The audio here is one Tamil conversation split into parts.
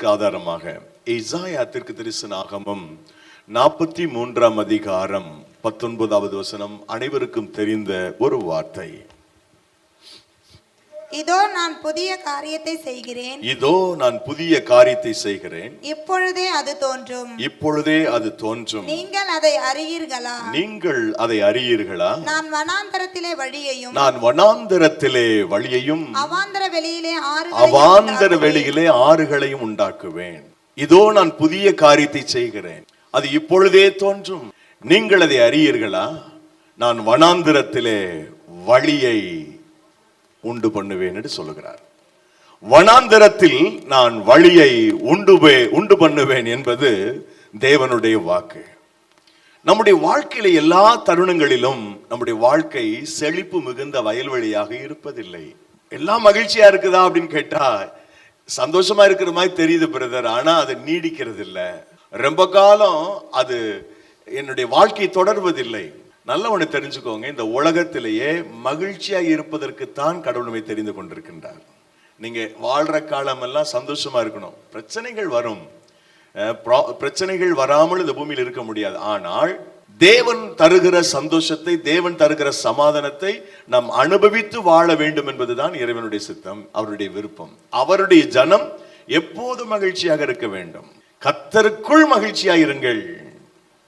தியானத்திற்கு ஆதாரமாக இசாயா தீர்க்க தரிசனாகமும் நாற்பத்தி மூன்றாம் அதிகாரம் பத்தொன்பதாவது வசனம் அனைவருக்கும் தெரிந்த ஒரு வார்த்தை. இதோ நான் புதிய காரியத்தை செய்கிறேன். இதோ நான் புதிய காரியத்தை செய்கிறேன். இப்பொழுதே அது தோன்றும். இப்பொழுதே அது தோன்றும். நீங்கள் அதை அறியீர்களா? நீங்கள் அதை அறியீர்களா? நான் வனாந்தரத்திலே வழியையும் நான் வனாந்தரத்திலே வழியையும் அவாந்தர வெளியிலே ஆறு அவாந்தர வெளியிலே ஆறுகளையும் உண்டாக்குவேன். இதோ நான் புதிய காரியத்தை செய்கிறேன். அது இப்பொழுதே தோன்றும். நீங்கள் அதை அறியீர்களா? நான் வனாந்திரத்திலே வழியை உண்டு பண்ணுவேன் என்று சொல்லுகிறார். வனாந்திரத்தில் நான் வழியை உண்டு பே- உண்டு பண்ணுவேன் என்பது தேவனுடைய வாக்கு. நம்முடைய வாழ்க்கையில எல்லா தருணங்களிலும் நம்முடைய வாழ்க்கை செழிப்பு மிகுந்த வயல்வெளியாக இருப்பதில்லை. எல்லாம் மகிழ்ச்சியா இருக்குதா அப்படின்னு கேட்டா சந்தோஷமா இருக்கிற மாதிரி தெரியுது பிரதர் ஆனா அது நீடிக்கிறது இல்லை ரொம்ப காலம் அது என்னுடைய வாழ்க்கை தொடர்வதில்லை. நல்ல ஒன்று தெரிஞ்சுக்கோங்க. இந்த உலகத்திலேயே மகிழ்ச்சியா இருப்பதற்கு தான் கடவுள் நம்மை தெரிந்து கொண்டிருக்கின்றார். நீங்க வாழ்ற காலம் எல்லாம் சந்தோஷமா இருக்கணும். பிரச்சனைகள் வரும். ப்ரா- பிரச்சனைகள் வராமல் இந்த பூமியில் இருக்க முடியாது. ஆனால் தேவன் தருகிற சந்தோஷத்தை தேவன் தருகிற சமாதானத்தை நாம் அனுபவித்து வாழ வேண்டும் என்பதுதான் இறைவனுடைய சித்தம் அவருடைய விருப்பம். அவருடைய ஜனம் எப்போது மகிழ்ச்சியாக இருக்க வேண்டும்? கத்தருக்குள் மகிழ்ச்சியா இருங்கள்.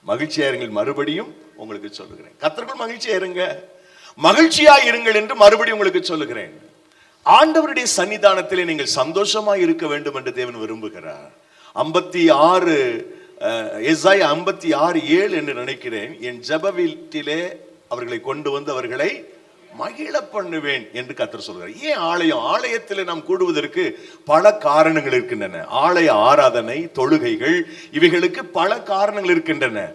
மகிழ்ச்சியா இருங்கள். மறுபடியும் உங்களுக்கு சொல்லுகிறேன். கத்தர்கள் மகிழ்ச்சியா இருங்க மகிழ்ச்சியா இருங்கள் என்று மறுபடியும் உங்களுக்கு சொல்லுகிறேன். ஆண்டவருடைய சன்னிதானத்திலே நீங்கள் சந்தோஷமா இருக்க வேண்டும் என்று தேவன் விரும்புகிறார். ஐம்பத்தி ஆறு எஸ்ஐ ஐம்பத்தி ஆறு ஏழு என்று நினைக்கிறேன். என் ஜப வீட்டிலே அவர்களை கொண்டு வந்து அவர்களை மகிழ பண்ணுவேன் என்று கத்தர் சொல்கிறார் ஏன் ஆலயம்? ஆலயத்தில் நாம் கூடுவதற்கு பல காரணங்கள் இருக்கின்றன. ஆலய ஆராதனை தொழுகைகள் இவைகளுக்கு பல காரணங்கள் இருக்கின்றன.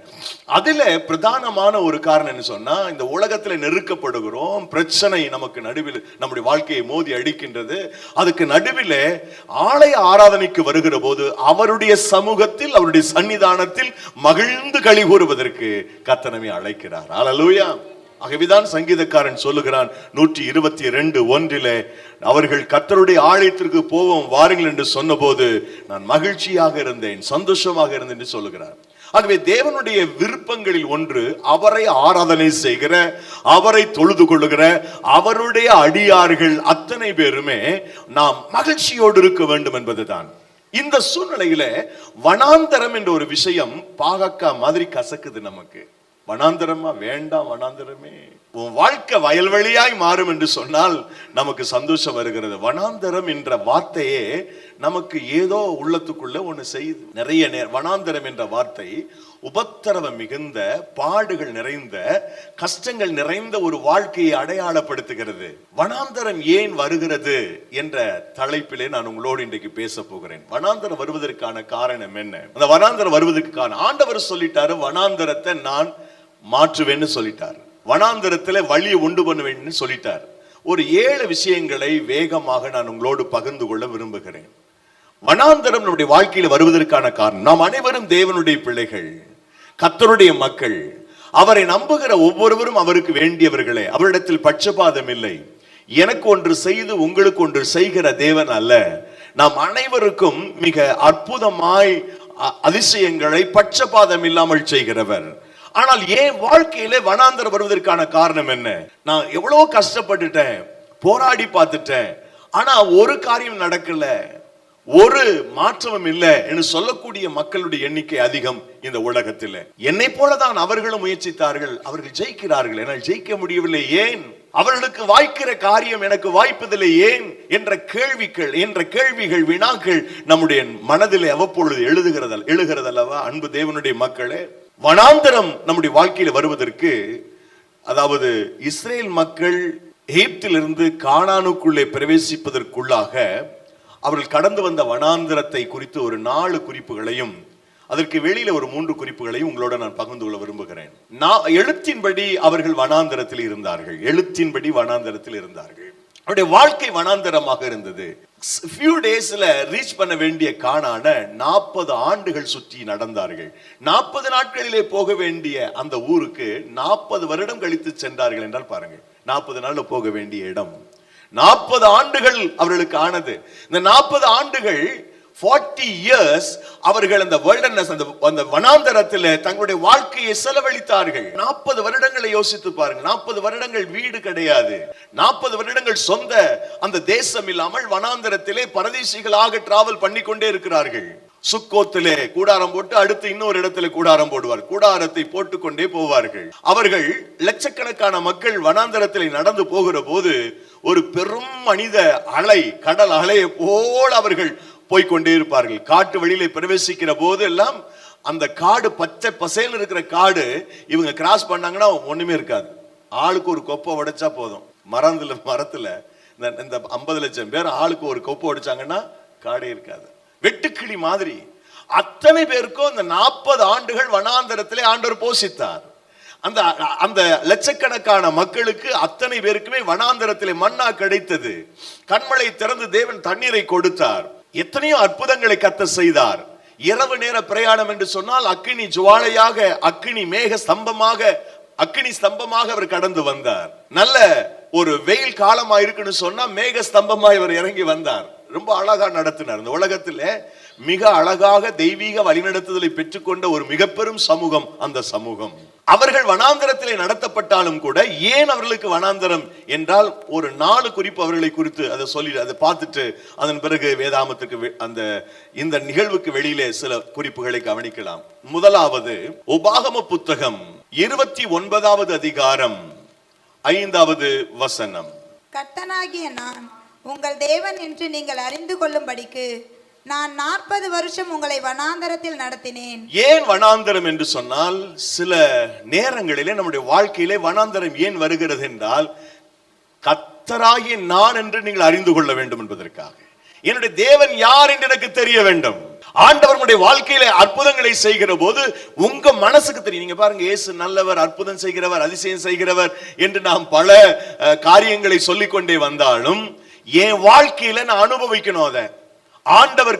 அதுல பிரதானமான ஒரு காரணம் என்ன சொன்னா இந்த உலகத்துல நெருக்கப்படுகிறோம் பிரச்சனை நமக்கு நடுவில் நம்முடைய வாழ்க்கையை மோதி அடிக்கின்றது. அதுக்கு நடுவில் ஆலய ஆராதனைக்கு வருகிற போது அவருடைய சமூகத்தில் அவருடைய சன்னிதானத்தில் மகிழ்ந்து களி கூறுவதற்கு கத்தனமே அழைக்கிறார். அலலூயா ஆகவேதான் சங்கீதக்காரன் சொல்லுகிறான் நூற்றி இருபத்தி ரெண்டு ஒன்றிலே அவர்கள் கத்தருடைய ஆலயத்திற்கு போவோம் வாருங்கள் என்று சொன்னபோது நான் மகிழ்ச்சியாக இருந்தேன் சந்தோஷமாக இருந்தேன் என்று சொல்லுகிறார். ஆகவே தேவனுடைய விருப்பங்களில் ஒன்று அவரை ஆராதனை செய்கிற அவரை தொழுது கொள்ளுகிற அவருடைய அடியார்கள் அத்தனை பேருமே நாம் மகிழ்ச்சியோடு இருக்க வேண்டும் என்பதுதான். இந்த சூழ்நிலையில வனாந்தரம் என்ற ஒரு விஷயம் பாகக்கா மாதிரி கசக்குது நமக்கு. வனாந்தரமா? வேண்டாம் வனாந்தரமே. உன் வாழ்க்கை வயல்வெளியாய் மாறும் என்று சொன்னால் நமக்கு சந்தோஷம் வருகிறது. வனாந்தரம் என்ற வார்த்தையே நமக்கு ஏதோ உள்ளத்துக்குள்ள ஒண்ணு செய்யுது. நிறைய நே- வனாந்தரம் என்ற வார்த்தை உபத்திரவம் மிகுந்த பாடுகள் நிறைந்த கஷ்டங்கள் நிறைந்த ஒரு வாழ்க்கையை அடையாளப்படுத்துகிறது. வனாந்தரம் ஏன் வருகிறது என்ற தலைப்பிலே நான் உங்களோடு இன்றைக்கு பேச போகிறேன். வனாந்தரம் வருவதற்கான காரணம் என்ன? அந்த வனாந்தரம் வருவதற்கான ஆண்டவர் சொல்லிட்டாரு வனாந்தரத்தை நான் மாற்றுவேன்னு சொல்லிட்டார். வனாந்திரத்தில் வழியை உண்டு பண்ணுவேன்னு சொல்லிட்டார். ஒரு ஏழு விஷயங்களை வேகமாக நான் உங்களோடு பகிர்ந்து கொள்ள விரும்புகிறேன். வனாந்தரம் நம்முடைய வாழ்க்கையில் வருவதற்கான காரணம் நாம் அனைவரும் தேவனுடைய பிள்ளைகள் கத்தருடைய மக்கள். அவரை நம்புகிற ஒவ்வொருவரும் அவருக்கு வேண்டியவர்களே. அவரிடத்தில் பட்சபாதம் இல்லை. எனக்கு ஒன்று செய்து உங்களுக்கு ஒன்று செய்கிற தேவன் அல்ல. நாம் அனைவருக்கும் மிக அற்புதமாய் அதிசயங்களை பட்சபாதம் இல்லாமல் செய்கிறவர். ஆனால் ஏன் வாழ்க்கையில வனாந்தரம் வருவதற்கான காரணம் என்ன? நான் எவ்வளவு கஷ்டப்பட்டுட்டேன் போராடி பார்த்துட்டேன் ஆனா ஒரு காரியம் நடக்கல. ஒரு மாற்றமும் இல்லை என்று சொல்லக்கூடிய மக்களுடைய எண்ணிக்கை அதிகம் இந்த உலகத்தில். என்னை போலதான் அவர்களும் முயற்சித்தார்கள் அவர்கள் ஜெயிக்கிறார்கள். என்னால் ஜெயிக்க முடியவில்லை. ஏன்? அவர்களுக்கு வாய்க்கிற காரியம் எனக்கு வாய்ப்பதில்லை. ஏன்? என்ற கேள்விகள் என்ற கேள்விகள் வினாக்கள் நம்முடைய மனதில் அவ்வப்பொழுது எழுதுகிறதல் எழுகிறதல்லவா? அன்பு தேவனுடைய மக்களே வனாந்தரம் நம்முடைய வாழ்க்கையில் வருவதற்கு அதாவது இஸ்ரேல் மக்கள் எகிப்திலிருந்து காணானுக்குள்ளே பிரவேசிப்பதற்குள்ளாக அவர்கள் கடந்து வந்த வனாந்திரத்தை குறித்து ஒரு நாலு குறிப்புகளையும் அதற்கு வெளியில ஒரு மூன்று குறிப்புகளையும் உங்களோட நான் பகிர்ந்து கொள்ள விரும்புகிறேன். நான் எழுத்தின்படி அவர்கள் வனாந்தரத்தில் இருந்தார்கள். எழுத்தின்படி வனாந்தரத்தில் இருந்தார்கள். அவருடைய வாழ்க்கை வனாந்தரமாக இருந்தது. ஃபியூ டேஸ்ல ரீச் பண்ண வேண்டிய காணான நாற்பது ஆண்டுகள் சுற்றி நடந்தார்கள். நாற்பது நாட்களிலே போக வேண்டிய அந்த ஊருக்கு நாற்பது வருடம் கழித்து சென்றார்கள் என்றால் பாருங்கள். நாற்பது நாள்ல போக வேண்டிய இடம். நாற்பது ஆண்டுகள் அவர்களுக்கு ஆனது. இந்த நாற்பது ஆண்டுகள் 40 இயர்ஸ் அவர்கள் அந்த வேர்ல்டனஸ் அந்த அந்த வனாந்தரத்தில் தங்களுடைய வாழ்க்கையை செலவழித்தார்கள். நாற்பது வருடங்களை யோசித்து பாருங்க நாற்பது வருடங்கள் வீடு கிடையாது. நாற்பது வருடங்கள் சொந்த அந்த தேசம் இல்லாமல் வனாந்தரத்திலே பரதேசிகளாக டிராவல் பண்ணி கொண்டே இருக்கிறார்கள். சுக்கோத்திலே கூடாரம் போட்டு அடுத்து இன்னொரு இடத்துல கூடாரம் போடுவார். கூடாரத்தை போட்டுக்கொண்டே போவார்கள். அவர்கள் லட்சக்கணக்கான மக்கள் வனாந்தரத்திலே நடந்து போகிற போது ஒரு பெரும் மனித அலை கடல் அலையை போல் அவர்கள் போய்க்கொண்டே இருப்பார்கள். காட்டு வழியிலே பிரவேசிக்கிற போது எல்லாம் அந்த காடு பச்சை பசையில் இருக்கிற காடு இவங்க கிராஸ் பண்ணாங்கன்னா ஒண்ணுமே இருக்காது. ஆளுக்கு ஒரு கொப்பை உடைச்சா போதும். மரத்துல மரத்துல இந்த இந்த ஐம்பது லட்சம் பேர் ஆளுக்கு ஒரு கொப்பை உடைச்சாங்கன்னா காடே இருக்காது. வெட்டுக்கிளி மாதிரி. அத்தனை பேருக்கும் இந்த நாற்பது ஆண்டுகள் வனாந்தரத்திலே ஆண்டவர் போஷித்தார். அந்த அந்த லட்சக்கணக்கான மக்களுக்கு அத்தனை பேருக்குமே வனாந்தரத்திலே மண்ணா கிடைத்தது. கண்மலை திறந்து தேவன் தண்ணீரை கொடுத்தார். எத்தனையோ அற்புதங்களை கத்த செய்தார். இரவு நேர பிரயாணம் என்று சொன்னால் அக்கினி ஜுவாலையாக அக்கினி மேக ஸ்தம்பமாக அக்கினி ஸ்தம்பமாக அவர் கடந்து வந்தார். நல்ல ஒரு வெயில் காலமா இருக்குன்னு சொன்னா மேக ஸ்தம்பமா இவர் இறங்கி வந்தார். ரொம்ப அழகா நடத்தினார். இந்த உலகத்துல மிக அழகாக தெய்வீக வழிநடத்துதலை பெற்றுக்கொண்ட ஒரு மிக பெரும் சமூகம் அந்த சமூகம். அவர்கள் வனாந்தரத்திலே நடத்தப்பட்டாலும் கூட ஏன் அவர்களுக்கு வனாந்தரம் என்றால் ஒரு நாலு குறிப்பு அவர்களை குறித்து அதை சொல்லி அதை பார்த்துட்டு அதன் பிறகு வேதாமத்துக்கு அந்த இந்த நிகழ்வுக்கு வெளியிலே சில குறிப்புகளை கவனிக்கலாம். முதலாவது உபாகம புத்தகம் இருபத்தி ஒன்பதாவது அதிகாரம் ஐந்தாவது வசனம். கட்டனாகிய நான் உங்கள் தேவன் என்று நீங்கள் அறிந்து கொள்ளும்படிக்கு நான் நாற்பது வருஷம் உங்களை வனாந்தரத்தில் நடத்தினேன். ஏன் வனாந்தரம் என்று சொன்னால் சில நேரங்களிலே நம்முடைய வாழ்க்கையிலே வனாந்தரம் ஏன் வருகிறது என்றால் கத்தராகிய நான் என்று நீங்கள் அறிந்து கொள்ள வேண்டும் என்பதற்காக. என்னுடைய தேவன் யார் என்று எனக்கு தெரிய வேண்டும். ஆண்டவர் வாழ்க்கையில அற்புதங்களை செய்கிற போது உங்க மனசுக்கு தெரியும். நீங்க பாருங்க இயேசு நல்லவர் அற்புதம் செய்கிறவர் அதிசயம் செய்கிறவர் என்று நாம் பல காரியங்களை சொல்லிக்கொண்டே வந்தாலும் என் வாழ்க்கையில நான் அனுபவிக்கணும் அதை. ஆண்டவர்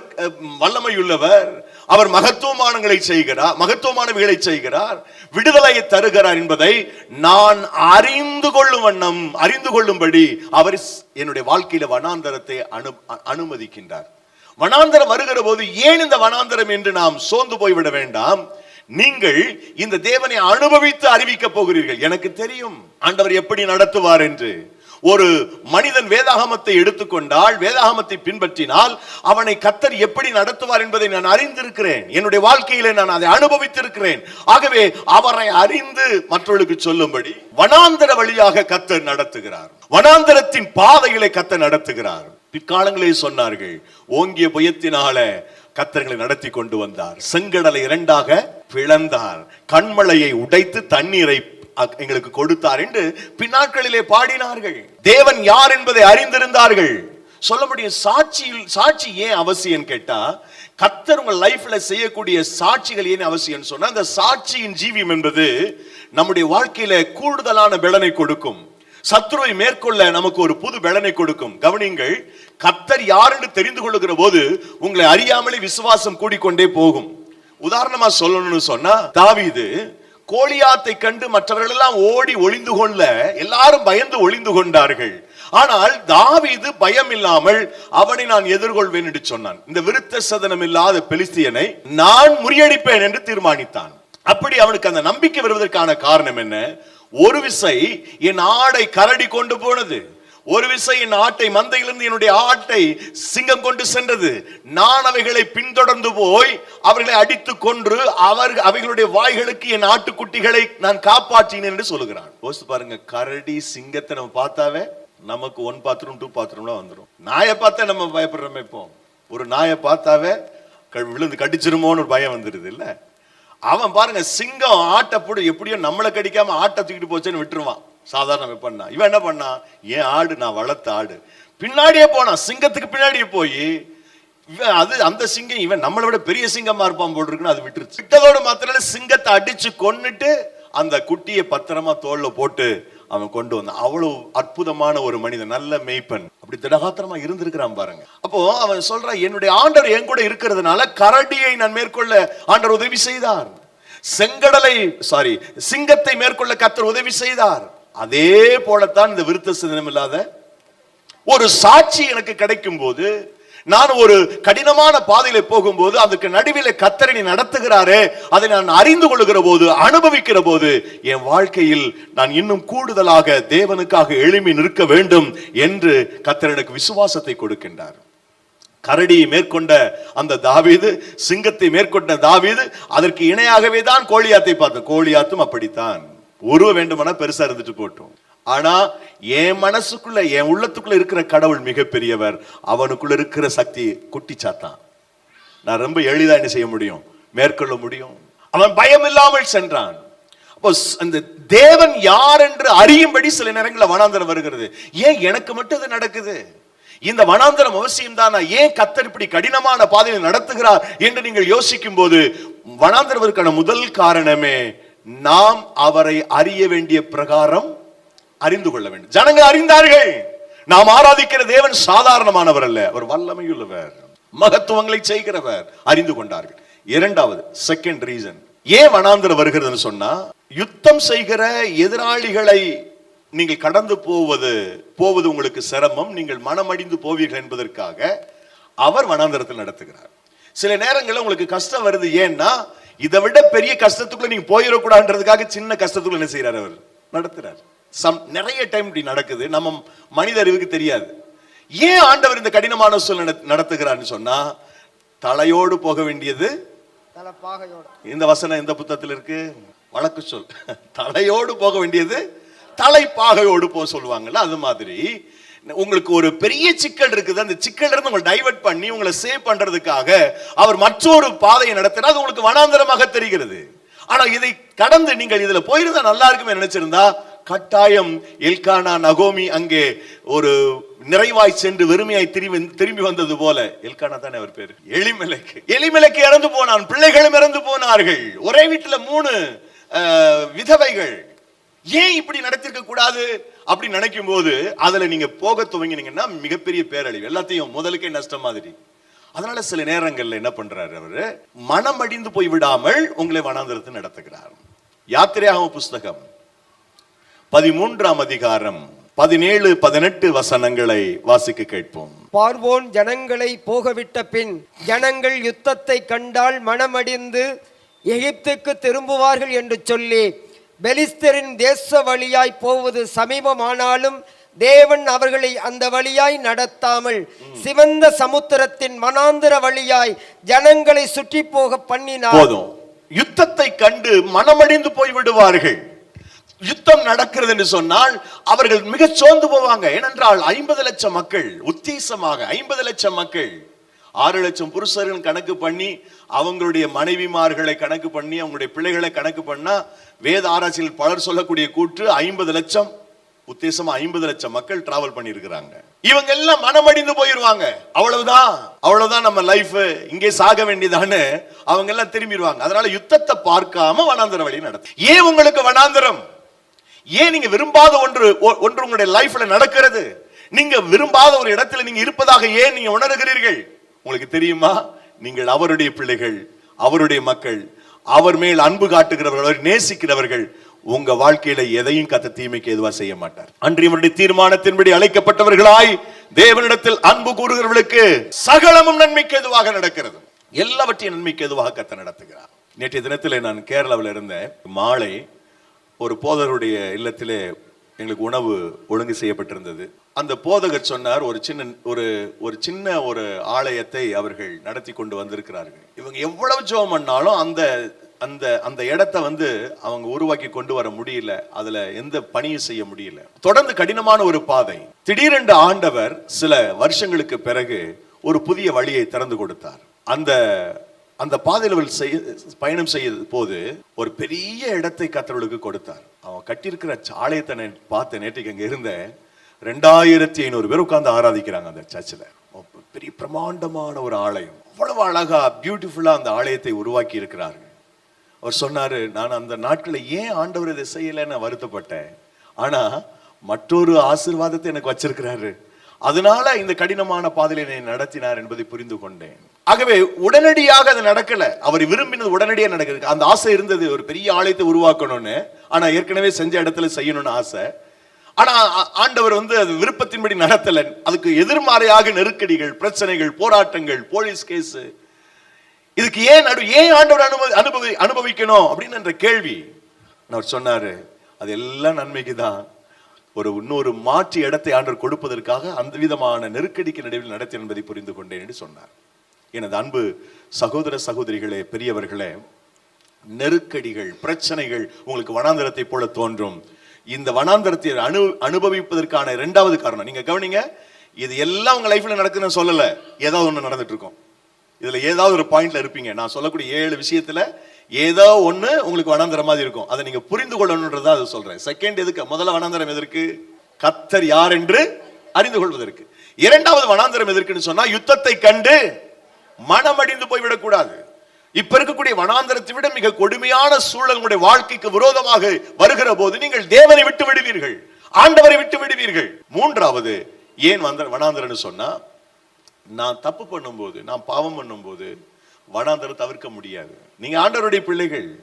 வல்லமையுள்ளவர். அவர் மகத்துவமானங்களை செய்கிறார் மகத்துவமானவைகளை செய்கிறார் விடுதலையை தருகிறார் என்பதை நான் அறிந்து கொள்ளும் வண்ணம் அறிந்து கொள்ளும்படி அவர் என்னுடைய வாழ்க்கையில வனாந்தரத்தை அனு அனுமதிக்கின்றார். வனாந்தரம் வருகிற போது ஏன் இந்த வனாந்தரம் என்று நாம் சோர்ந்து போய்விட வேண்டாம்? நீங்கள் இந்த தேவனை அனுபவித்து அறிவிக்க போகிறீர்கள். எனக்கு தெரியும். ஆண்டவர் எப்படி நடத்துவார் என்று. ஒரு மனிதன் வேதாகமத்தை எடுத்துக்கொண்டால் வேதாகமத்தை பின்பற்றினால் அவனை கத்தர் எப்படி நடத்துவார் என்பதை நான் அறிந்திருக்கிறேன். என்னுடைய வாழ்க்கையில நான் அதை அனுபவித்திருக்கிறேன். ஆகவே அவரை அறிந்து மற்றவர்களுக்கு சொல்லும்படி வனாந்தர வழியாக கத்தர் நடத்துகிறார். வனாந்தரத்தின் பாதைகளை கத்தர் நடத்துகிறார். பிற்காலங்களே சொன்னார்கள் ஓங்கிய புயத்தினால கத்தர்களை நடத்தி கொண்டு வந்தார். செங்கடலை இரண்டாக பிளந்தார். கண்மலையை உடைத்து தண்ணீரை எங்களுக்கு கொடுத்தார் என்று பின்னாட்களிலே பாடினார்கள். தேவன் யார் என்பதை அறிந்திருந்தார்கள். சொல்ல முடியும் சாட்சியில் சாட்சி ஏன் அவசியம் கேட்டா கத்தர் உங்க லைஃப்ல செய்யக்கூடிய சாட்சிகள் ஏன் அவசியம் சொன்னா அந்த சாட்சியின் ஜீவியம் என்பது நம்முடைய வாழ்க்கையில கூடுதலான பலனை கொடுக்கும். சத்ருவை மேற்கொள்ள நமக்கு ஒரு புது பலனை கொடுக்கும். கவனிங்கள் கத்தர் யார் என்று தெரிந்து கொள்ளுகிற போது உங்களை அறியாமலே விசுவாசம் கூடிக்கொண்டே போகும். உதாரணமா சொல்லணும்னு சொன்னா தாவிது கோலியாத்தை கண்டு மற்றவர்கள் எல்லாம் ஓடி ஒளிந்து கொள்ள எல்லாரும் பயந்து ஒளிந்து கொண்டார்கள். ஆனால் தாவீது பயம் இல்லாமல் அவனை நான் எதிர்கொள்வேன் என்று சொன்னான். இந்த விருத்த சதனம் இல்லாத பெலிஸ்தியனை நான் முறியடிப்பேன் என்று தீர்மானித்தான். அப்படி அவனுக்கு அந்த நம்பிக்கை வருவதற்கான காரணம் என்ன? ஒரு விசை என் ஆடை கரடி கொண்டு போனது. ஒரு விசை என் ஆட்டை மந்தையிலிருந்து என்னுடைய ஆட்டை சிங்கம் கொண்டு சென்றது. நான் அவைகளை பின்தொடர்ந்து போய் அவர்களை அடித்து கொன்று அவர் அவைகளுடைய வாய்களுக்கு என் ஆட்டுக்குட்டிகளை நான் காப்பாற்றினேன் என்று சொல்லுகிறான். யோசித்து பாருங்க கரடி சிங்கத்தை நம்ம பார்த்தாவே நமக்கு ஒன் பாத்ரூம் டூ பாத்ரூம்லாம் வந்துடும் நாயை பார்த்தா நம்ம பயப்படுறோமே இப்போ. ஒரு நாயை பார்த்தாவே க- விழுந்து கடிச்சிருமோன்னு ஒரு பயம் வந்துடுது இல்லை? அவன் பாருங்க சிங்கம் ஆட்டை போடு எப்படியோ நம்மளை கடிக்காம ஆட்டை தூக்கிட்டு போச்சுன்னு விட்டுருவான். சாதாரண பண்ணா இவன் என்ன பண்ணான் என் ஆடு நான் வளர்த்த ஆடு. பின்னாடியே போனான் சிங்கத்துக்கு பின்னாடியே போய் இவன் அது அந்த சிங்கம் இவன் நம்மளை விட பெரிய சிங்கமா இருப்பான் போல் இருக்குன்னு அது விட்டுருச்சு. விட்டதோட மாத்திரம் சிங்கத்தை அடிச்சு கொன்னுட்டு அந்த குட்டியை பத்திரமா தோல்ல போட்டு அவன் கொண்டு வந்தான். அவ்வளவு அற்புதமான ஒரு மனிதன் நல்ல மெய்ப்பன். அப்படி திடகாத்திரமா இருந்திருக்கிறான் பாருங்க. அப்போ அவன் சொல்றான் என்னுடைய ஆண்டவர் என் கூட இருக்கிறதுனால கரடியை நான் மேற்கொள்ள ஆண்டவர் உதவி செய்தார். செங்கடலை சாரி சிங்கத்தை மேற்கொள்ள கத்தர் உதவி செய்தார். அதே போலத்தான் இந்த விருத்த சிந்தனம் இல்லாத ஒரு சாட்சி எனக்கு கிடைக்கும் போது நான் ஒரு கடினமான பாதையில போகும்போது அதுக்கு நடுவில் கத்தரணி நடத்துகிறாரே அதை நான் அறிந்து கொள்கிற போது அனுபவிக்கிற போது என் வாழ்க்கையில் நான் இன்னும் கூடுதலாக தேவனுக்காக எளிமை நிற்க வேண்டும் என்று கத்தரனுக்கு விசுவாசத்தை கொடுக்கின்றார். கரடியை மேற்கொண்ட அந்த தாவீது சிங்கத்தை மேற்கொண்ட தாவீது அதற்கு இணையாகவே தான் கோழியாத்தை பார்த்த. கோழியாத்தும் அப்படித்தான். உருவ வேண்டுமானா பெருசா இருந்துட்டு போட்டோம். ஆனா என் மனசுக்குள்ள என் உள்ளத்துக்குள்ள இருக்கிற கடவுள் மிகப்பெரியவர். அவனுக்குள்ள இருக்கிற சக்தி குட்டி சாத்தான். நான் ரொம்ப எளிதா என்ன செய்ய முடியும்? மேற்கொள்ள முடியும். அவன் பயம் இல்லாமல் சென்றான். அப்போ அந்த தேவன் யார் என்று அறியும்படி சில நேரங்களில் வனாந்தரம் வருகிறது. ஏன் எனக்கு மட்டும் இது நடக்குது? இந்த வனாந்தரம் அவசியம் தானா? ஏன் கத்தர் இப்படி கடினமான பாதையில் நடத்துகிறார் என்று நீங்கள் யோசிக்கும் போது வனாந்தரத்திற்கான முதல் காரணமே நாம் அவரை அறிய வேண்டிய பிரகாரம் அறிந்து கொள்ள வேண்டும். ஜனங்கள் அறிந்தார்கள். நாம் ஆராதிக்கிற தேவன் சாதாரணமானவர் அல்ல. அவர் வல்லமையுள்ளவர். மகத்துவங்களை செய்கிறவர். அறிந்து கொண்டார்கள். இரண்டாவது செகண்ட் ரீசன் ஏன் வனாந்திர வருகிறதுன்னு சொன்னா யுத்தம் செய்கிற எதிராளிகளை நீங்கள் கடந்து போவது போவது உங்களுக்கு சிரமம். நீங்கள் மனமடிந்து போவீர்கள் என்பதற்காக அவர் வனாந்திரத்தில் நடத்துகிறார். சில நேரங்களில் உங்களுக்கு கஷ்டம் வருது. ஏன்னா இதை விட பெரிய கஷ்டத்துக்குள்ள நீங்க போயிடக்கூடாதுன்றதுக்காக சின்ன கஷ்டத்துக்குள்ள என்ன செய்யறாரு அவர்? நடத்துறார். சம் நிறைய டைம் இப்படி நடக்குது. நம்ம மனித அறிவுக்கு தெரியாது. ஏன் ஆண்டவர் இந்த கடினமான சூழல் நட- நடத்துகிறார்னு சொன்னா தலையோடு போக வேண்டியது இந்த வசனம் எந்த புத்தகத்தில் இருக்கு? வழக்கு சொல். தலையோடு போக வேண்டியது தலைப்பாகையோடு போக சொல்லுவாங்கல்ல அது மாதிரி. உங்களுக்கு ஒரு பெரிய சிக்கல் இருக்குது. அந்த சிக்கல் இருந்து உங்களை டைவர்ட் பண்ணி உங்களை சேவ் பண்றதுக்காக அவர் மற்றொரு பாதையை நடத்தினா அது உங்களுக்கு வனாந்தரமாக தெரிகிறது. ஆனா இதை கடந்து நீங்கள் இதுல போயிருந்தா நல்லா இருக்குமே நினைச்சிருந்தா கட்டாயம் எல்கானா நகோமி அங்கே ஒரு நிறைவாய் சென்று வெறுமையாய் திரும்பி திரும்பி வந்தது போல. எல்கானா தானே அவர் பேரு? எலிமலைக்கு. எலிமலைக்கு இறந்து போனான். பிள்ளைகளும் இறந்து போனார்கள். ஒரே வீட்டுல மூணு விதவைகள். ஏன் இப்படி நடத்திருக்க கூடாது அப்படி நினைக்கும் போது அதுல நீங்க போக துவங்கினீங்கன்னா மிகப்பெரிய பேரழிவு. எல்லாத்தையும் முதலுக்கே நஷ்டம் மாதிரி. அதனால சில நேரங்கள்ல என்ன பண்றாரு அவரு? மனம் அடிந்து போய் விடாமல் உங்களை வனாந்திரத்தை நடத்துகிறார். யாத்திரையாகும் புஸ்தகம். பதிமூன்றாம் அதிகாரம் பதினேழு பதினெட்டு வசனங்களை வாசிக்க கேட்போம். பார்வோன் ஜனங்களை போகவிட்ட பின் ஜனங்கள் யுத்தத்தை கண்டால் மனமடிந்து எகிப்துக்கு திரும்புவார்கள் என்று சொல்லி பெலிஸ்தரின் தேச வழியாய் போவது சமீபமானாலும் தேவன் அவர்களை அந்த வழியாய் நடத்தாமல் சிவந்த சமுத்திரத்தின் மனாந்திர வழியாய் ஜனங்களை சுற்றி போக பண்ணினார். போதும். யுத்தத்தை கண்டு மனமடிந்து போய் விடுவார்கள். யுத்தம் நடக்கிறது என்று சொன்னால் அவர்கள் மிக சோர்ந்து போவாங்க. ஏனென்றால் ஐம்பது லட்சம் மக்கள் உத்தேசமாக ஐம்பது லட்சம் மக்கள் ஆறு லட்சம் புருஷர்கள் கணக்கு பண்ணி அவங்களுடைய மனைவிமார்களை கணக்கு பண்ணி அவங்களுடைய பிள்ளைகளை கணக்கு பண்ணால் வேத ஆராய்ச்சியில் பலர் சொல்லக்கூடிய கூற்று ஐம்பது லட்சம் உத்தேசமா ஐம்பது லட்சம் மக்கள் டிராவல் பண்ணியிருக்கிறாங்க. இவங்க எல்லாம் மனமடிந்து போயிருவாங்க. அவ்வளவுதான். அவ்வளவுதான் நம்ம லைஃப் இங்கே சாக வேண்டியதான்னு அவங்க எல்லாம் திரும்பிடுவாங்க அதனால யுத்தத்தை பார்க்காம வனாந்தர வழி நடத்து. ஏன் உங்களுக்கு வனாந்தரம்? ஏன் நீங்க விரும்பாத ஒன்று ஒ- ஒன்று உங்களுடைய லைஃப்ல நடக்கிறது? நீங்க விரும்பாத ஒரு இடத்துல நீங்க இருப்பதாக ஏன் நீங்க உணர்கிறீர்கள்? உங்களுக்கு தெரியுமா? நீங்கள் அவருடைய பிள்ளைகள் அவருடைய மக்கள் அவர் மேல் அன்பு காட்டுகிறவர்கள் அவர் நேசிக்கிறவர்கள் உங்க வாழ்க்கையில எதையும் கத்த தீமைக்கு எதுவா செய்ய மாட்டார். அன்றைய தீர்மானத்தின்படி அழைக்கப்பட்டவர்களாய் தேவனிடத்தில் அன்பு கூறுகிறவர்களுக்கு சகலமும் நன்மைக்கு எதுவாக நடக்கிறது? எல்லாவற்றையும் நன்மைக்கு எதுவாக கத்த நடத்துகிறார்? நேற்றைய தினத்தில் நான் கேரளாவில் இருந்தேன். மாலை ஒரு போதருடைய இல்லத்திலே எங்களுக்கு உணவு ஒழுங்கு செய்யப்பட்டிருந்தது. அந்த போதகர் சொன்னார் ஒரு சின்ன ஒரு ஒரு சின்ன ஒரு ஆலயத்தை அவர்கள் நடத்தி கொண்டு வந்திருக்கிறார்கள். இவங்க எவ்வளவு ஜோம் பண்ணாலும் அந்த அந்த அந்த இடத்த வந்து அவங்க உருவாக்கி கொண்டு வர முடியல. அதுல எந்த பணியும் செய்ய முடியல. தொடர்ந்து கடினமான ஒரு பாதை. திடீரென்று ஆண்டவர் சில வருஷங்களுக்கு பிறகு ஒரு புதிய வழியை திறந்து கொடுத்தார். அந்த அந்த பாதையில் அவள் செய்ய பயணம் செய்ய போது ஒரு பெரிய இடத்தை கத்தவளுக்கு கொடுத்தார். அவன் கட்டியிருக்கிற ஆலயத்தை நான் பார்த்த நேற்றுக்கு அங்கே இருந்தேன் ரெண்டாயிரத்தி ஐநூறு பேர் உட்காந்து ஆராதிக்கிறாங்க அந்த சர்ச்சில். பெரிய பிரமாண்டமான ஒரு ஆலயம். அவ்வளவு அழகா பியூட்டிஃபுல்லாக அந்த ஆலயத்தை உருவாக்கி இருக்கிறார்கள் அவர் சொன்னார் நான் அந்த நாட்களில் ஏன் ஆண்டவர் இதை செய்யலைன்னு வருத்தப்பட்டேன். ஆனால் மற்றொரு ஆசீர்வாதத்தை எனக்கு வச்சிருக்கிறாரு. அதனால இந்த கடினமான பாதையில் என்னை நடத்தினார் என்பதை புரிந்து கொண்டேன். ஆகவே உடனடியாக அது நடக்கல. அவர் விரும்பினது உடனடியாக நடக்கிறது அந்த ஆசை இருந்தது. ஒரு பெரிய ஆலயத்தை உருவாக்கணும்னு. ஆனா ஏற்கனவே செஞ்ச இடத்துல செய்யணும்னு ஆசை. ஆனா ஆண்டவர் வந்து அது விருப்பத்தின்படி நடத்தல. அதுக்கு எதிர்மறையாக நெருக்கடிகள் பிரச்சனைகள் போராட்டங்கள் போலீஸ் கேஸ். இதுக்கு ஏன் நடு ஏன் ஆண்டவர் அனுபவி அனுபவி அனுபவிக்கணும் அப்படின்னு என்ற கேள்வி. அவர் சொன்னாரு அது எல்லாம் நன்மைக்கு தான் ஒரு இன்னொரு மாற்று இடத்தை ஆண்டவர் கொடுப்பதற்காக அந்த விதமான நெருக்கடிக்கு நடுவில் நடத்தி என்பதை புரிந்து கொண்டேன் என்று சொன்னார். எனது அன்பு சகோதர சகோதரிகளே பெரியவர்களே நெருக்கடிகள் பிரச்சனைகள் உங்களுக்கு வனாந்தரத்தை போல தோன்றும். இந்த வனாந்தரத்தை அனு அனுபவிப்பதற்கான இரண்டாவது காரணம் நீங்க கவனிங்க இது எல்லாம் உங்க லைஃப்ல நடக்குதுன்னு சொல்லல ஏதாவது ஒண்ணு நடந்துட்டு இருக்கும் இதுல ஏதாவது ஒரு பாயிண்ட்ல இருப்பீங்க. நான் சொல்லக்கூடிய ஏழு விஷயத்துல ஏதோ ஒண்ணு உங்களுக்கு வனாந்தரம் மாதிரி இருக்கும். அதை நீங்க புரிந்து கொள்ளணுன்றதா அதை சொல்றேன். செகண்ட் எதுக்கு? முதல்ல வனாந்தரம் எதற்கு? கத்தர் யார் என்று அறிந்து கொள்வதற்கு. இரண்டாவது வனாந்தரம் எதற்குன்னு சொன்னா யுத்தத்தை கண்டு மனமடிந்து போய்விடக் கூடாது இப்ப இருக்கக்கூடிய வனாந்தரத்தை விட மிக கொடுமையான சூழல் உங்களுடைய வாழ்க்கைக்கு விரோதமாக வருகிற போது நீங்கள் தேவனை விட்டு விடுவீர்கள். ஆண்டவரை விட்டு விடுவீர்கள். மூன்றாவது ஏன் வந்த வனாந்தரம்னு சொன்னா நான் தப்பு பண்ணும்போது நான் பாவம் பண்ணும்போது வனாந்தரம் தவிர்க்க முடியாது. நீங்க ஆண்டவருடைய பிள்ளைகள்.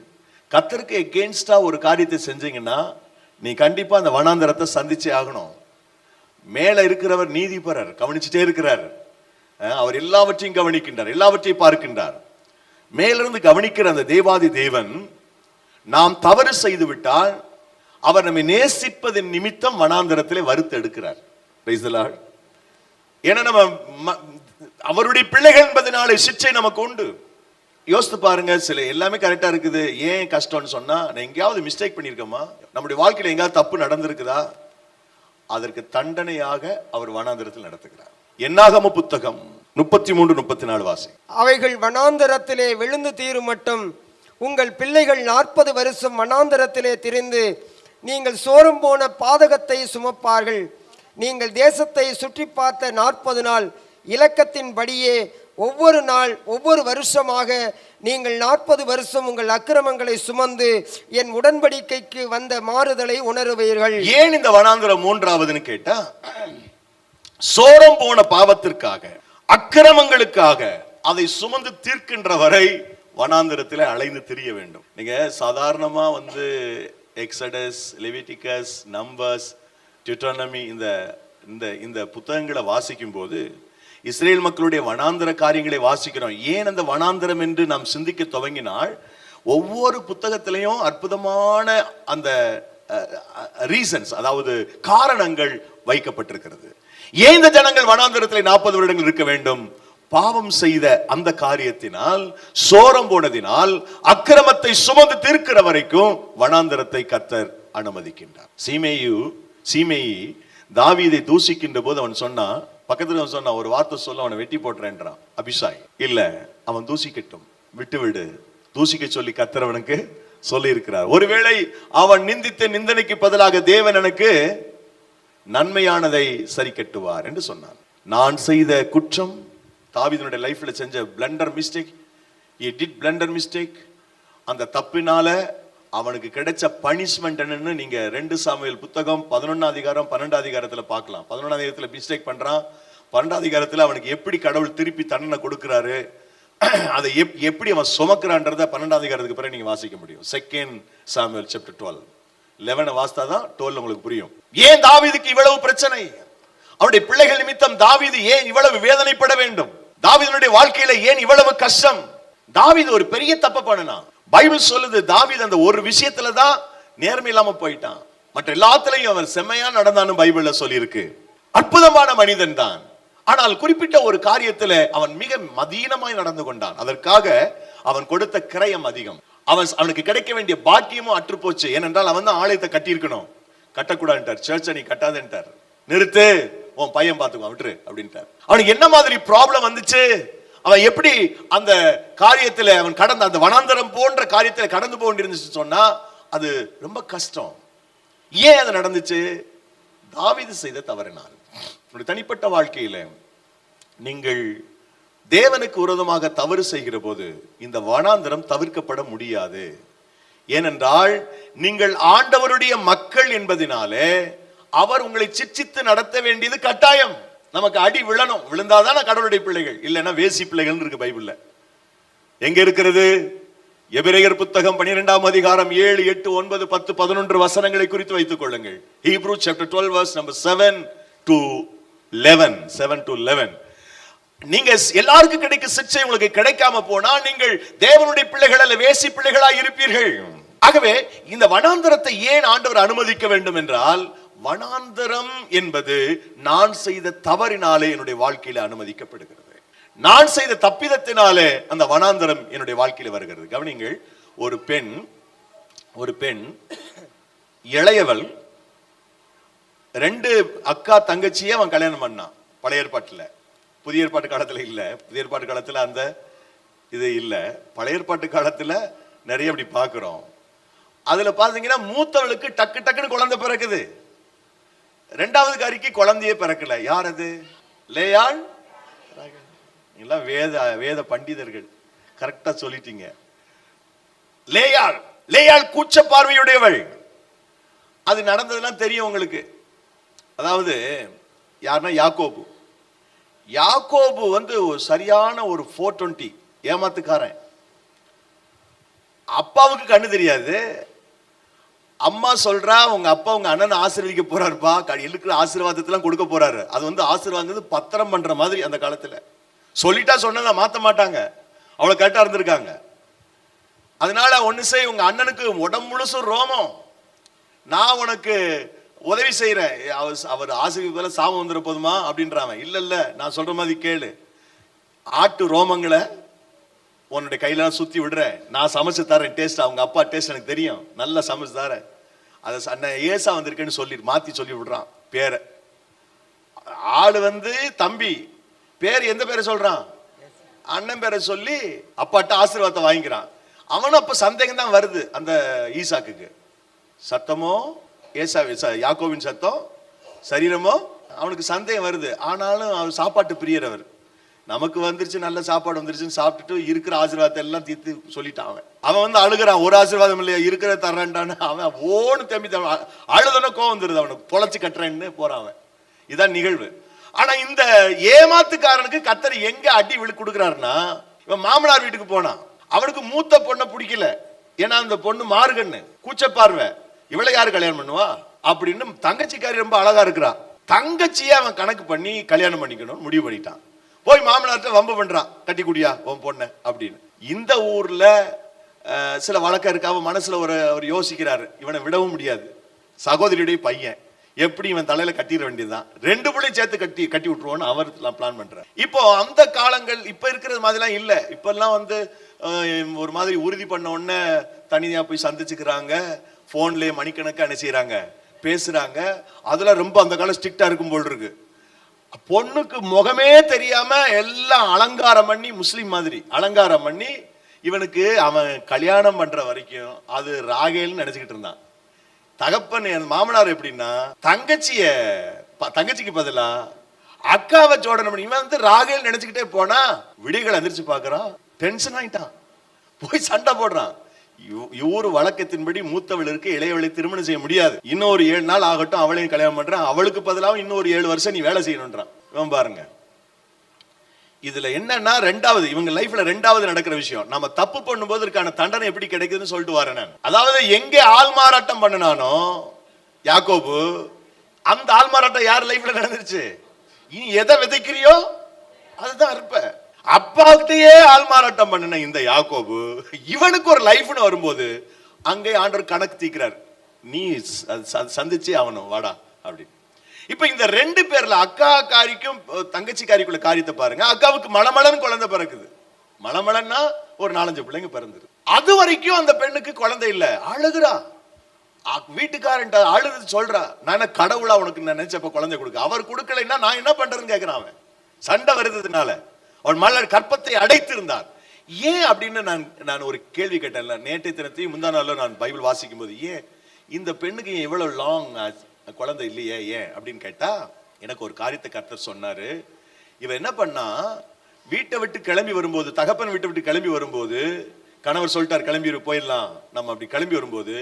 கத்தருக்கு எகேன்ஸ்டா ஒரு காரியத்தை செஞ்சீங்கன்னா நீ கண்டிப்பா அந்த வனாந்தரத்தை சந்திச்சே ஆகணும். மேல இருக்கிறவர் நீதிபரர் கவனிச்சுட்டே இருக்கிறார். அவர் எல்லாவற்றையும் கவனிக்கின்றார் எல்லாவற்றையும் பார்க்கின்றார். மேலிருந்து கவனிக்கிற அந்த தேவாதி தேவன் நாம் தவறு செய்து விட்டால் அவர் நம்மை நேசிப்பதன் நிமித்தம் வனாந்திரத்திலே வறுத்து எடுக்கிறார். ஏன்னா நம்ம ம- அவருடைய பிள்ளைகள் என்பதனால சிச்சை நமக்கு உண்டு. யோசித்து பாருங்க சில எல்லாமே கரெக்டா இருக்குது. ஏன் கஷ்டம்னு சொன்னா நான் எங்கேயாவது மிஸ்டேக் பண்ணியிருக்கோமா? நம்முடைய வாழ்க்கையில் எங்கேயாவது தப்பு நடந்திருக்குதா? அதற்கு தண்டனையாக அவர் வனாந்திரத்தில் நடத்துகிறார். என்னாகம புத்தகம்? முப்பத்தி மூன்று முப்பத்தி நாலு வாசி. அவைகள் வனாந்தரத்திலே விழுந்து தீரும் மட்டும் உங்கள் பிள்ளைகள் நாற்பது வருஷம் வனாந்தரத்திலே திரிந்து நீங்கள் சோரம் போன பாதகத்தை சுமப்பார்கள். நீங்கள் தேசத்தை சுற்றி பார்த்த நாற்பது நாள் இலக்கத்தின்படியே ஒவ்வொரு நாள் ஒவ்வொரு வருஷமாக நீங்கள் நாற்பது வருஷம் உங்கள் அக்கிரமங்களை சுமந்து என் உடன்படிக்கைக்கு வந்த மாறுதலை உணருவீர்கள். ஏன் இந்த வனாந்திரம் மூன்றாவதுன்னு கேட்டா சோரம் போன பாவத்திற்காக அக்கிரமங்களுக்காக அதை சுமந்து தீர்க்கின்ற வரை வனாந்திரத்தில் அலைந்து திரிய வேண்டும். நீங்க சாதாரணமா வந்து எக்ஸடஸ் லெவிட்டிகஸ் நம்பர்ஸ் டியூட்டானமி இந்த இந்த இந்த புத்தகங்களை வாசிக்கும் போது இஸ்ரேல் மக்களுடைய வனாந்திர காரியங்களை வாசிக்கிறோம். ஏன் அந்த வனாந்திரம் என்று நாம் சிந்திக்க துவங்கினால் ஒவ்வொரு புத்தகத்திலையும் அற்புதமான அந்த ரீசன்ஸ் அதாவது காரணங்கள் வைக்கப்பட்டிருக்கிறது. ஏன் இந்த ஜனங்கள் வனாந்திரத்தில் நாற்பது வருடங்கள் இருக்க வேண்டும்? பாவம் செய்த அந்த காரியத்தினால் சோரம் போனதினால் அக்கிரமத்தை சுமந்து தீர்க்கிற வரைக்கும் வனாந்தரத்தை கத்தர் அனுமதிக்கின்றார். சீமேயு சீமேயி தாவீதை தூசிக்கின்ற போது அவன் சொன்னா பக்கத்துல அவன் சொன்னா ஒரு வார்த்தை சொல்ல அவனை வெட்டி போட்டுறேன்றான் அபிஷாய். இல்ல அவன் தூசிக்கட்டும். விட்டு விடு. தூசிக்க சொல்லி கத்தரவனுக்கு சொல்லி இருக்கிறார் ஒருவேளை அவன் நிந்தித்த நிந்தனைக்கு பதிலாக தேவன் எனக்கு நன்மையானதை சரி கட்டுவார் என்று சொன்னான். நான் செய்த குற்றம் தாவிதனுடைய லைஃப்பில் செஞ்ச blunder mistake I did blunder mistake அந்த தப்பினால அவனுக்கு கிடைச்ச பனிஷ்மெண்ட் என்னன்னு நீங்க ரெண்டு சாமியல் புத்தகம் பதினொன்னாம் அதிகாரம் பன்னெண்டாம் அதிகாரத்தில் பார்க்கலாம். பதினொன்னாம் அதிகாரத்தில் மிஸ்டேக் பண்றான். பன்னெண்டாம் அதிகாரத்தில் அவனுக்கு எப்படி கடவுள் திருப்பி தண்டனை கொடுக்குறாரு அதை எப்- எப்படி அவன் சுமக்கிறான்றத பன்னெண்டாம் அதிகாரத்துக்கு பிறகு நீங்கள் வாசிக்க முடியும். செகண்ட் சாமியல் சாப்டர் டுவெல் லெவனை வாசித்தா தான் டோல் உங்களுக்கு புரியும். ஏன் தாவிதுக்கு இவ்வளவு பிரச்சனை? அவனுடைய பிள்ளைகள் நிமித்தம் தாவீது ஏன் இவ்வளவு வேதனைப்பட வேண்டும்? தாவிதனுடைய வாழ்க்கையில ஏன் இவ்வளவு கஷ்டம்? தாவீது ஒரு பெரிய தப்ப பண்ணுனான். பைபிள் சொல்லுது தாவீது அந்த ஒரு விஷயத்துல தான் நேர்மை இல்லாம போயிட்டான். மற்ற எல்லாத்துலயும் அவன் செம்மையா நடந்தான்னு பைபிள்ல சொல்லியிருக்கு. அற்புதமான மனிதன் தான். ஆனால் குறிப்பிட்ட ஒரு காரியத்துல அவன் மிக மதீனமாய் நடந்து கொண்டான். அதற்காக அவன் கொடுத்த கிரயம் அதிகம். அவன் அவனுக்கு கிடைக்க வேண்டிய பாக்கியமும் அற்று போச்சு ஏனென்றால் அவன் தான் ஆலயத்தை கட்டியிருக்கணும். கட்டக்கூடாதுன்ட்டார். சர்ச்சை நீ கட்டாதேன்ட்டார். நிறுத்து. உன் பையன் பார்த்துக்கோ விட்டுரு அப்படின்ட்டார். அவனுக்கு என்ன மாதிரி ப்ராப்ளம் வந்துச்சு? அவன் எப்படி அந்த காரியத்தில் அவன் கடந்த அந்த வனாந்தரம் போன்ற காரியத்தில் கடந்து போக சொன்னா அது ரொம்ப கஷ்டம். ஏன் அது நடந்துச்சு? தாவிது செய்த தவறினால். தனிப்பட்ட வாழ்க்கையில நீங்கள் தேவனுக்கு விரோதமாக தவறு செய்கிற போது இந்த வனாந்தரம் தவிர்க்கப்பட முடியாது. ஏனென்றால் நீங்கள் ஆண்டவருடைய மக்கள் என்பதினாலே அவர் உங்களை சிச்சித்து நடத்த வேண்டியது கட்டாயம். நமக்கு அடி விழணும். விழுந்தாதான கடவுளுடைய பிள்ளைகள். இல்லைன்னா வேசி பிள்ளைகள் இருக்கு பைபிள்ல. எங்க இருக்கிறது? எபிரேயர் புத்தகம் பன்னிரெண்டாம் அதிகாரம் ஏழு எட்டு ஒன்பது பத்து பதினொன்று வசனங்களை குறித்து வைத்துக் கொள்ளுங்கள். Hebrew chapter twelve verse number seven to eleven seven to eleven நீங்க எல்லாருக்கும் கிடைக்கும் சிக்ஷை உங்களுக்கு கிடைக்காம போனா நீங்கள் தேவனுடைய பிள்ளைகள் அல்ல வேசி பிள்ளைகளா இருப்பீர்கள். ஆகவே இந்த வனாந்தரத்தை ஏன் ஆண்டவர் அனுமதிக்க வேண்டும் என்றால் வனாந்தரம் என்பது நான் செய்த தவறினாலே என்னுடைய வாழ்க்கையில அனுமதிக்கப்படுகிறது. நான் செய்த தப்பிதத்தினாலே அந்த வனாந்தரம் என்னுடைய வாழ்க்கையில வருகிறது. கவனிங்கள் ஒரு பெண் ஒரு பெண் இளையவள் ரெண்டு அக்கா தங்கச்சியே அவன் கல்யாணம் பண்ணான் பழைய ஏற்பாட்டுல. புதிய ஏற்பாட்டு காலத்தில் இல்லை. புதிய ஏற்பாட்டு காலத்தில் அந்த இது இல்லை. பழைய ஏற்பாட்டு காலத்தில் நிறைய அப்படி பார்க்குறோம் அதில் பார்த்தீங்கன்னா மூத்தவளுக்கு டக்கு டக்குன்னு குழந்தை பிறக்குது. ரெண்டாவது காரிக்கு குழந்தையே பிறக்கல. யார் அது? லேயாள்? எல்லாம் வேத வேத பண்டிதர்கள். கரெக்டாக சொல்லிட்டீங்க. லேயாள். லேயாள் கூச்ச பார்வையுடையவள் அது நடந்ததெல்லாம் தெரியும் உங்களுக்கு. அதாவது யாருன்னா யாக்கோபு. யாக்கோபு வந்து ஒரு சரியான ஒரு ஃபோர் டுவெண்ட்டி ஏமாத்துக்காரன். அப்பாவுக்கு கண்ணு தெரியாது. அம்மா சொல்றா உங்க அப்பா உங்க அண்ணன் ஆசீர்வதிக்க போறாருப்பா. இருக்கிற ஆசீர்வாதத்தெல்லாம் கொடுக்க போறாரு. அது வந்து ஆசீர்வாதம் பத்திரம் பண்ற மாதிரி அந்த காலத்துல. சொல்லிட்டா சொன்னதை மாத்த மாட்டாங்க. அவ்வளவு கரெக்டா இருந்திருக்காங்க. அதனால ஒன்று செய் உங்க அண்ணனுக்கு உடம்பு முழுசும் ரோமம். நான் உனக்கு உதவி செய்கிறேன் அவர் அவர் ஆசிரியர் சாபம் வந்துட போதுமா? அப்படின்றான் இல்லை இல்லை நான் சொல்கிற மாதிரி கேளு. ஆட்டு ரோமங்களை உன்னுடைய கையிலாம் சுற்றி விடுறேன் நான் சமைச்சு தரேன் டேஸ்ட் அவங்க அப்பா டேஸ்ட் எனக்கு தெரியும். நல்லா சமைச்சு தரேன் அதை அண்ணன் ஏசா வந்திருக்கேன்னு சொல்லி மாற்றி சொல்லி விடுறான். பேரை. ஆள் வந்து தம்பி. பேர் எந்த பேரை சொல்கிறான் அண்ணன் பேரை சொல்லி அப்பாட்ட ஆசீர்வாதத்தை வாங்கிக்கிறான். அவனும் அப்போ சந்தேகம் தான் வருது அந்த ஈசாக்குக்கு. சத்தமோ ஏசா யாக்கோவின் சத்தம் சரீரமோ? அவனுக்கு சந்தேகம் வருது. ஆனாலும் அவர் சாப்பாட்டு பிரியர் அவர். நமக்கு வந்துருச்சு நல்ல சாப்பாடு வந்துருச்சுன்னு சாப்பிட்டுட்டு இருக்கிற ஆசீர்வாதத்தை எல்லாம் தீர்த்து சொல்லிட்டான் அவன். அவன் வந்து அழுகிறான். ஒரு ஆசீர்வாதம் இல்லையா? இருக்கிற தர்றான்டான்னு அவன் ஓன்னு தம்பி அழுதன கோவம் வந்துருது அவனுக்கு. பொழைச்சு கட்டுறேன்னு போறான் அவன். இதான் நிகழ்வு. ஆனா இந்த ஏமாத்துக்காரனுக்கு கத்தர் எங்க அடி விழு கொடுக்குறாருன்னா இவன் மாமனார் வீட்டுக்கு போனான். அவனுக்கு மூத்த பொண்ணை பிடிக்கல. ஏன்னா அந்த பொண்ணு மாறுகன்னு கூச்ச பார்வை இவளை யாரு கல்யாணம் பண்ணுவா? அப்படின்னு தங்கச்சிக்காரி ரொம்ப அழகா இருக்கிறா. தங்கச்சியை அவன் கணக்கு பண்ணி கல்யாணம் பண்ணிக்கணும்னு முடிவு பண்ணிட்டான். போய் மாமனார்ட்ட வம்பு பண்றான் கட்டி குடியா உன் பொண்ணு அப்படின்னு. இந்த ஊர்ல சில வழக்கம் இருக்கு. அவன் மனசுல ஒரு அவர் யோசிக்கிறாரு. இவனை விடவும் முடியாது. சகோதரியுடைய பையன். எப்படி இவன் தலையில கட்டிட வேண்டியதுதான்? ரெண்டு பிள்ளையும் சேர்த்து கட்டி கட்டி விட்டுருவோன்னு அவர் பிளான் பண்றாரு. இப்போ அந்த காலங்கள் இப்ப இருக்கிறது மாதிரிலாம் இல்ல. இப்பெல்லாம் வந்து ஒரு மாதிரி உறுதி பண்ண உடனே தனியா போய் சந்திச்சுக்கிறாங்க. ஃபோன்லேயே மணிக்கணக்காக என்ன செய்கிறாங்க பேசுகிறாங்க அதெல்லாம் ரொம்ப அந்த காலம் ஸ்ட்ரிக்டாக இருக்கும் போல் இருக்கு. பொண்ணுக்கு முகமே தெரியாமல் எல்லாம் அலங்காரம் பண்ணி முஸ்லீம் மாதிரி. அலங்காரம் பண்ணி இவனுக்கு அவன் கல்யாணம் பண்ணுற வரைக்கும் அது ராகேல்னு நினச்சிக்கிட்டு இருந்தான். தகப்பன் என் மாமனார் எப்படின்னா தங்கச்சிய ப- தங்கச்சிக்கு பதிலா அக்காவை ஜோடனம் பண்ணி இவன் வந்து ராகேல் நினைச்சுக்கிட்டே போனா விடிகள் எந்திரிச்சு பார்க்குறான் டென்ஷன் ஆயிட்டான். போய் சண்டை போடுறான். இவரு வழக்கத்தின்படி மூத்தவளுக்கு இளையவளை திருமணம் செய்ய முடியாது. இன்னொரு ஏழு நாள் ஆகட்டும் அவளையும் கல்யாணம் பண்றான். அவளுக்கு பதிலாக இன்னொரு ஏழு வருஷம் நீ வேலை செய்யணும்ன்றான் இவன் பாருங்க. இதுல என்னன்னா ரெண்டாவது இவங்க லைஃப்ல ரெண்டாவது நடக்கிற விஷயம். நம்ம தப்பு பண்ணும்போது இருக்கான தண்டனை எப்படி கிடைக்குதுன்னு சொல்லிட்டு வரேன் நான். அதாவது எங்கே ஆள்மாறாட்டம் பண்ணினானோ யாக்கோபு அந்த ஆள்மாறாட்டம் யார் லைஃப்ல நடந்துருச்சு? இனி எதை விதைக்கிறியோ அதுதான் இருப்பேன் அப்பாத்தையே ஆள்மாறாட்டம் பண்ணின இந்த யாக்கோபு இவனுக்கு ஒரு லைஃப்னு வரும்போது அங்கே ஆண்டவர் கணக்கு தீக்கிறார். நீ சந்திச்சு அவனும் வாடா அப்படின்னு. இப்ப இந்த ரெண்டு பேர்ல அக்கா காரிக்கும் தங்கச்சி காரிக்குள்ள காரியத்தை பாருங்க. அக்காவுக்கு மலமலன்னு குழந்தை பிறக்குது. மலமலன்னா ஒரு நாலஞ்சு பிள்ளைங்க பிறந்தது. அது வரைக்கும் அந்த பெண்ணுக்கு குழந்தை இல்ல. அழுகுறா. வீட்டுக்காரன் அழுது சொல்றா நான் என்ன கடவுளா உனக்கு நினைச்சப்ப குழந்தை கொடுக்க. அவர் கொடுக்கலைன்னா நான் என்ன பண்றேன்னு கேட்கிறான் அவன். சண்டை வருதுனால. அவன் மலர் கற்பத்தை அடைத்திருந்தார். ஏன் அப்படின்னு நான் நான் ஒரு கேள்வி கேட்டேன்ல. நேற்றைய தினத்தையும் முந்தா நாளில் நான் பைபிள் வாசிக்கும் போது ஏன் இந்த பெண்ணுக்கு ஏன் இவ்வளோ லாங் குழந்தை இல்லையே ஏன்? அப்படின்னு கேட்டா எனக்கு ஒரு காரியத்தை கர்த்தர் சொன்னாரு. இவன் என்ன பண்ணா வீட்டை விட்டு கிளம்பி வரும்போது தகப்பன் வீட்டை விட்டு கிளம்பி வரும்போது கணவர் சொல்லிட்டார் கிளம்பி போயிடலாம். நம்ம அப்படி கிளம்பி வரும்போது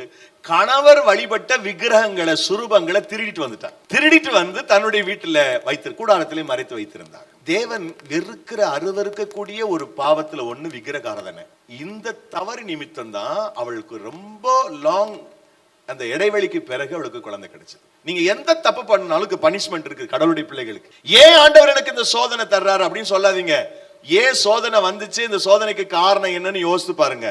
கணவர் வழிபட்ட விக்கிரகங்களை சுரூபங்களை திருடிட்டு வந்துட்டார். திருடிட்டு வந்து தன்னுடைய வீட்டுல வைத்து கூடாரத்திலே மறைத்து வைத்திருந்தார். தேவன் வெறுக்கிற அருவறுக்கக்கூடிய ஒரு பாவத்துல ஒண்ணு விக்கிரகாரதனை. இந்த தவறு நிமித்தம் தான் அவளுக்கு ரொம்ப லாங் அந்த இடைவெளிக்கு பிறகு அவளுக்கு குழந்தை கிடைச்சது. நீங்க எந்த தப்பு பண்ணாலும் பனிஷ்மெண்ட் இருக்கு கடவுளுடைய பிள்ளைகளுக்கு. ஏன் ஆண்டவர் எனக்கு இந்த சோதனை தர்றாரு அப்படின்னு சொல்லாதீங்க. ஏன் சோதனை வந்துச்சு? இந்த சோதனைக்கு காரணம் என்னன்னு யோசித்து பாருங்க.